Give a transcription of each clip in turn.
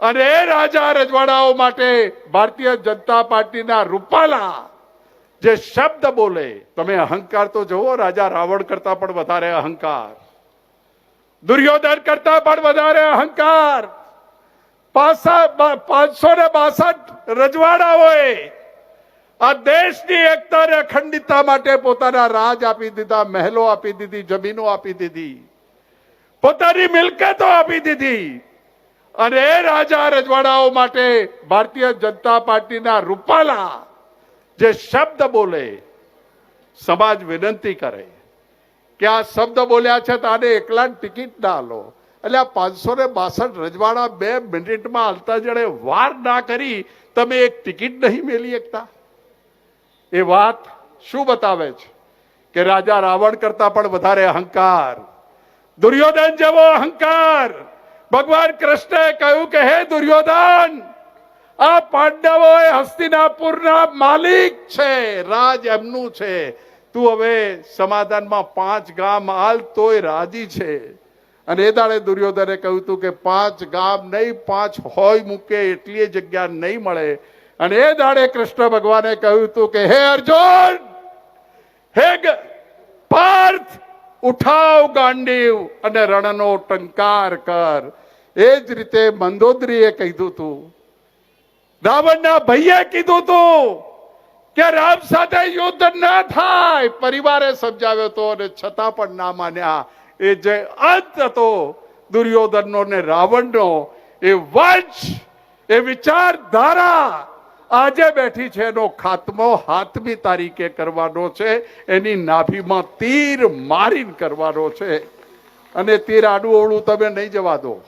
અને રાજા રજવાડાઓ માટે ભારતીય જનતા પાર્ટીના રૂપાલા જે શબ્દ બોલે, તમે અહંકાર તો જુઓ, રાજા રાવણ કરતા પણ વધારે અહંકાર. દુર્યોધન કરતા પણ વધારે અહંકાર. પાંચસો ને બાસઠ રજવાડાઓએ આ દેશની એકતા અને અખંડિતતા માટે પોતાના રાજ આપી દીધા, મહેલો આપી દીધી, જમીનો આપી દીધી, પોતાની મિલકતો આપી દીધી. અને રાજા રજવાડાઓ માટે ભારતીય જનતા પાર્ટીના રૂપાલા જે શબ્દ બોલે, સમાજ વિનંતી કરે કે આ શબ્દ બોલ્યા છે તો આને એકલા ટિકિટ ના લો. એટલે આ પાંચસો ને બાસઠ રજવાડા બે મિનિટમાં હાલતા જણે વાર ના કરી, તમે એક ટિકિટ નહીં મેલી એકતા. એ વાત શું બતાવે છે? કે રાજા રાવણ કરતા પણ વધારે અહંકાર, દુર્યોધન જેવો અહંકાર ભગવાન કૃષ્ણએ કહ્યું કે, હે દુર્યોધન, આ પાંડવો એ હસ્તિનાપુરના માલિક છે, રાજ એમનું છે. તું હવે સમાધાનમાં પાંચ ગામ હાલ તોય રાજી છે. અને એ દાડે દુર્યોધને કહ્યું હતું કે, પાંચ ગામ નહીં, પાંચ હોય મૂકે, એટલી જગ્યા નહીં મળે. અને એ દાડે કૃષ્ણ ભગવાને કહ્યું હતું કે, હે અર્જુન, હે પાર્થ, ઉઠાવ ગાંડીવ અને રણનો ટંકાર કર. એ જ રીતે મંદોદરીએ કીધું હતું રાવણના ભાઈએ કીધું હતું કે રામ સાથે યુદ્ધ ના થાય. પરિવારે સમજાવ્યો હતો અને છતાં પણ ના માન્યા. એ જે અંત હતો દુર્યોધનનો ને રાવણનો, એ વંશ, એ વિચારધારા આજે બેઠી છે એનો ખાત્મો હાથમી તારીખે કરવાનો છે. એની નાભીમાં તીર મારીને કરવાનો છે. અને તીર આડું ઓળું તમે નહીં જવા દો.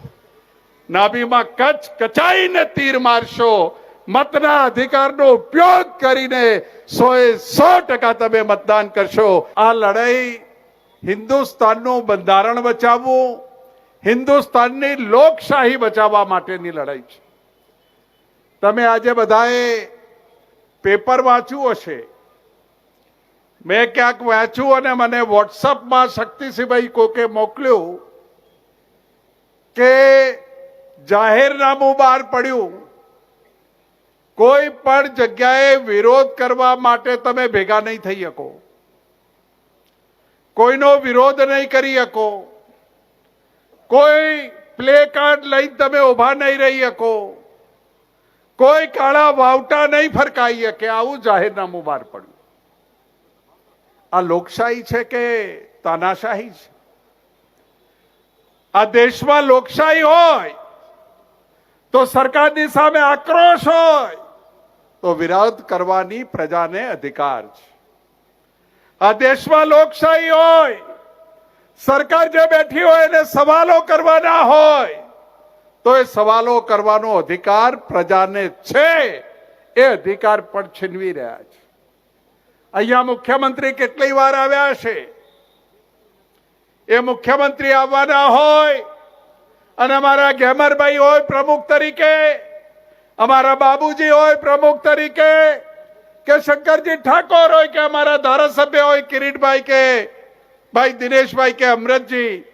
નાભીમાં કચ કચાઈને તીર મારશો. મતના અધિકારનો ઉપયોગ કરીને સોએ સો ટકા તમે મતદાન કરશો. આ લડાઈ હિન્દુસ્તાનનું બંધારણ બચાવવું, હિન્દુસ્તાનની લોકશાહી બચાવવા માટેની લડાઈ છે. તમે આજે બધાએ પેપર વાંચ્યું હશે. મેં ક્યાંક વાંચ્યું અને મને વોટ્સઅપમાં શક્તિસિંહભાઈ કોકે મોકલ્યું કે જાહેરનામું બહાર પડ્યું. કોઈ પણ જગ્યાએ વિરોધ કરવા માટે તમે ભેગા નહીં થઈ શકો. કોઈનો વિરોધ નહીં કરી શકો. કોઈ પ્લે કાર્ડ લઈને તમે ઊભા નહીં રહી શકો. કોઈ કાળા વાવટા નહીં ફરકાઈ શકે. આવું જાહેરનામું બહાર પડ્યું. આ લોકશાહી છે કે તાનાશાહી છે? આ દેશમાં લોકશાહી હોય તો સરકારની સામે આક્રોશ હોય. તો વિરોધ કરવાની પ્રજાને અધિકાર છે. આ દેશમાં લોકશાહી હોય, સરકાર જે બેઠી હોય એને સવાલો કરવાના હોય, તો એ સવાલો કરવાનો અધિકાર પ્રજાને છે. એ અધિકાર પણ છીનવી રહ્યા છે. અહીંયા મુખ્યમંત્રી કેટલી વાર આવ્યા છે? એ મુખ્યમંત્રી આવવાના હોય અને અમારા ગેમરભાઈ હોય પ્રમુખ તરીકે, અમારા બાબુજી હોય પ્રમુખ તરીકે, કે શંકરજી ઠાકોર હોય કે અમારા ધારાસભ્ય હોય કિરીટભાઈ કે, ભાઈ દિનેશભાઈ કે અમરતજી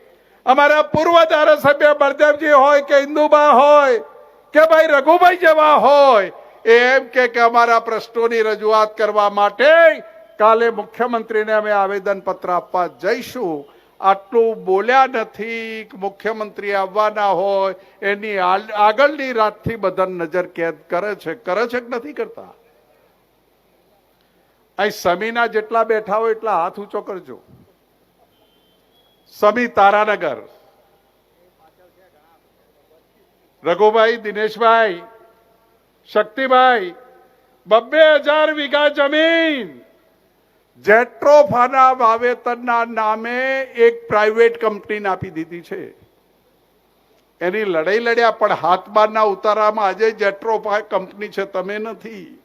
અમારા પૂર્વ ધારાસભ્ય બળદેવજી હોય કે ઇન્દુબા હોય, કે ભાઈ રઘુભાઈ જેવા હોય, એમ કે અમારા પ્રશ્નોની રજૂઆત કરવા માટે કાલે મુખ્યમંત્રીને અમે આવેદન પત્ર આપવા જઈશું. આટલું બોલ્યા નથી, મુખ્યમંત્રી આવવાના હોય, એની આગળની રાતથી બધા નજર કેદ કરે છે. કરે છે કે નથી કરતા? અહીં સમીના જેટલા બેઠા હોય એટલા હાથ ઊંચો કરજો. સમી તારાનગર. રઘુભાઈ, દિનેશભાઈ, શક્તિભાઈ, બબ્બે હજાર વીઘા જમીન. જેટ્રોફાના વાવેતરના નામે એક પ્રાઇવેટ કંપનીને આપી દીધી છે. એની લડાઈ લડ્યા, પણ હાથબારના ઉતારામાં આજે જેટ્રોફા કંપની છે, તમે નથી.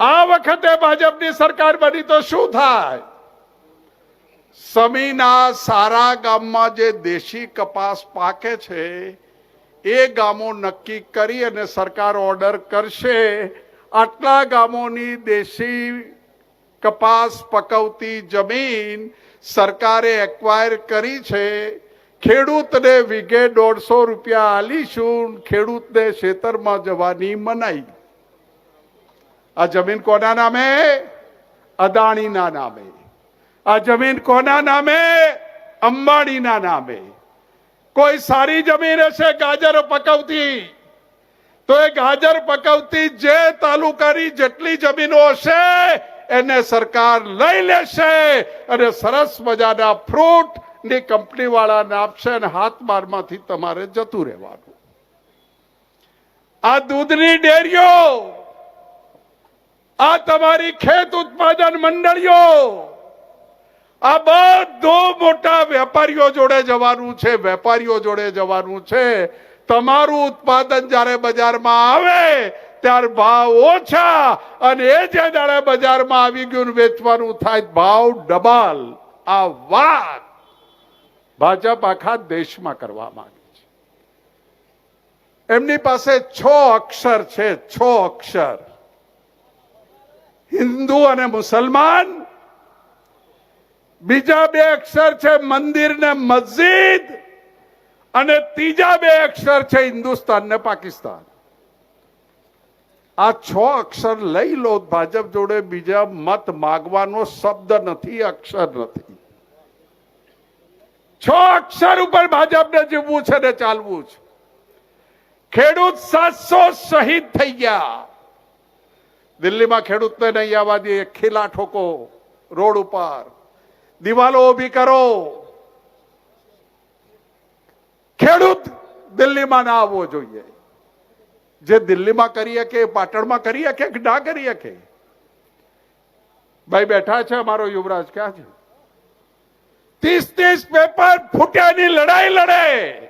આ વખતે ભાજપની સરકાર બની તો શું થાય? સમીના સારા ગામમાં જે દેશી કપાસ પાકે છે, એ ગામો નક્કી કરી અને સરકાર ઓર્ડર કરશે. આટલા ગામોની દેશી કપાસ પકવતી જમીન સરકારે એક્વાયર કરી છે. ખેડૂતને વીઘે દોઢસો રૂપિયા આલીશું. ખેડૂતને ખેતરમાં જવાની મનાઈ. આ જમીન કોના નામે? અદાણીના નામે. આ જમીન કોના નામે? અંબાણીના નામે. કોઈ સારી જમીન હશે ગાજર પકવતી? તો એ ગાજર પકવતી જે તાલુકાની જેટલી જમીનો હશે એને સરકાર લઈ લેશે અને સરસ મજાના ફ્રૂટની કંપની વાળાને આપશે અને હાથ બારમાંથી તમારે જતું રહેવાનું. આ દૂધની ડેરીઓ, આ તમારી ખેત ઉત્પાદન મંડળીઓ, આ બધો મોટા વેપારીઓ જોડે જવાનું છે, વેપારીઓ જોડે જવાનું છે. તમારું ઉત્પાદન જ્યારે બજારમાં આવે ત્યાર ભાવ ઓછા અને એ જે દાડે બજારમાં આવી ગયું વેચવાનું થાય ભાવ ડબલ. આ વાત ભાજપ આખા દેશમાં કરવા માંગે છે. એમની પાસે છ અક્ષર છે, છ અક્ષર. હિન્દુ અને મુસલમાન. બીજા બે અક્ષર છે મંદિર ને મસ્જિદ અને ત્રીજા બે અક્ષર છે હિન્દુસ્તાન ને પાકિસ્તાન. આ છ અક્ષર લઈ લો, ભાજપ જોડે બીજા મત માગવાનો શબ્દ નથી, અક્ષર નથી. છ અક્ષર ઉપર ભાજપને જીવવું છે ને ચાલવું છે. ખેડૂત સાતસો શહીદ થઈ ગયા. દિલ્હીમાં ખેડૂતને નહીં આવવા દે ખીલા ઠોકો રોડ ઉપર. દિવાલો ઊભી કરો. ખેડૂત દિલ્હીમાં ના આવવો જોઈએ. જે દિલ્હીમાં કરી શકે, પાટણમાં કરી શકે કે ના કરી શકે? ભાઈ બેઠા છે અમારો યુવરાજ, ક્યાં છે? ત્રીસ ત્રીસ પેપર ફૂટ્યાની લડાઈ લડે.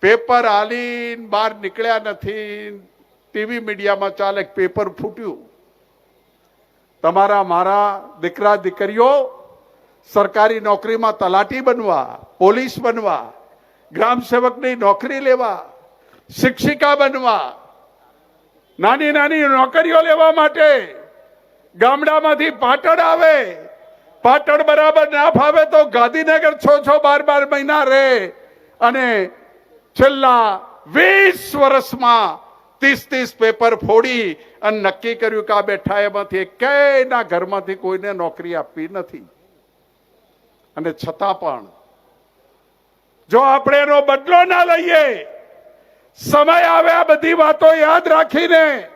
પેપર આલીન બહાર નીકળ્યા નથી. ટીવી મીડિયામાં ચાલે પેપર ફૂટ્યું. તમારા, મારા દીકરા, દીકરીઓ, સરકારી નોકરીમાં તલાટી બનવા, પોલીસ બનવા ગ્રામ સેવકની નોકરી લેવા શિક્ષિકા બનવા. નાની નાની નોકરીઓ લેવા માટે ગામડામાંથી પાટણ આવે. પાટણ બરાબર ના ફાવે તો ગાંધીનગર છ છ બાર બાર મહિના રહે. અને છેલ્લા વીસ વર્ષમાં ત્રીસ ત્રીસ પેપર ફોડી અને નક્કી કર્યું કે આ બેઠા એમાંથી એકેયના ઘરમાંથી કોઈને નોકરી આપવી નથી. અને છતાં પણ જો આપણે એનો બદલો ના લઈએ સમય આવે આ બધી વાતો યાદ રાખીને.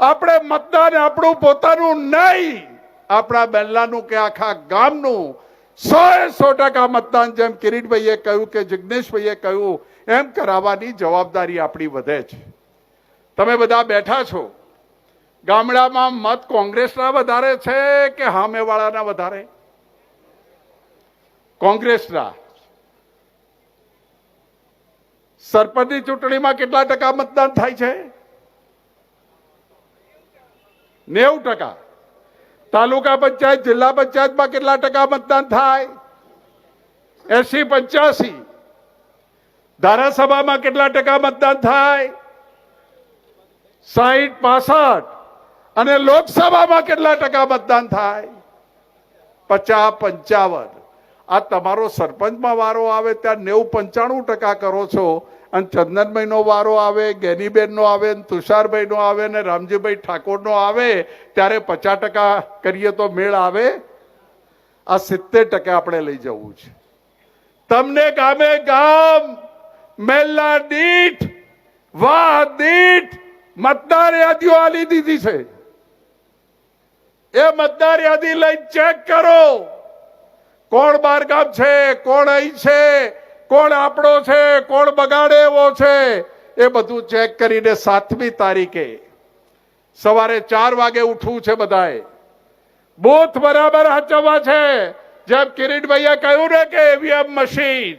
આપણે મતદાન આપણું પોતાનું નહીં, આપણા બેલ્લાનું કે આખા ગામનું. સો સો ટકા મતદાન જેમ કિરીટભાઈએ કહ્યું કે જિજ્ઞેશભાઈએ કહ્યું, એમ કરાવવાની જવાબદારી આપણી વધે છે. તમે બધા બેઠા છો. ગામડામાં મત કોંગ્રેસના વધારે છે કે હામેવાળાના વધારે? કોંગ્રેસના. સરપંચની ચૂંટણીમાં કેટલા ટકા મતદાન થાય છે? નેવું ટકા. તાલુકા પંચાયત, જિલ્લા પંચાયતમાં કેટલા ટકા મતદાન થાય? એસી પંચ્યાસી. ધારાસભામાં કેટલા ટકા મતદાન થાય? સાહીઠ, પાસઠ. અને લોકસભામાં કેટલા ટકા મતદાન થાય? પચાસ, પંચાવન. આ તમારો સરપંચમાં વારો આવે, ત્યાં નેવું પંચાણું ટકા કરો છો. અને ચંદનભાઈનો વારો આવે, ગેનીબેનનો આવે ને તુષારભાઈનો આવે ને રામજીભાઈ ઠાકોરનો આવે, ત્યારે પચાસ ટકા કરીએ તો મેળ આવે. આ સિત્તેર ટકા આપણે લઈ જવું છે. તમને ગામે ગામ મેલ્લા દીઠ, વાહ દીઠ મતદાર યાદીઓ આલી દીધી છે. એ મતદાર યાદી લઈ ચેક કરો. કોણ બારગામ છે, કોણ અહીં છે કોણ આપણો છે? કોણ બગાડે એવો છે? એ બધું ચેક કરીને સાતમી તારીખે. સવારે ચાર વાગે ઉઠવું છે બધાએ. બૂથ બરાબર હાચવવા છે. જેમ કિરીટભાઈએ કહ્યું ને કે ઈવીએમ મશીન.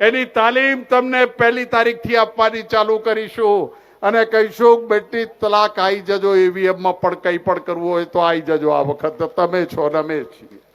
એની તાલીમ તમને પહેલી તારીખથી આપવાની ચાલુ કરીશું. અને કહીશું, બેટી, તલાક આવી જજો ઈવીએમમાં પણ કંઈ પણ કરવું હોય તો આવી જજો આ વખત. તમે છો ને અમે છીએ.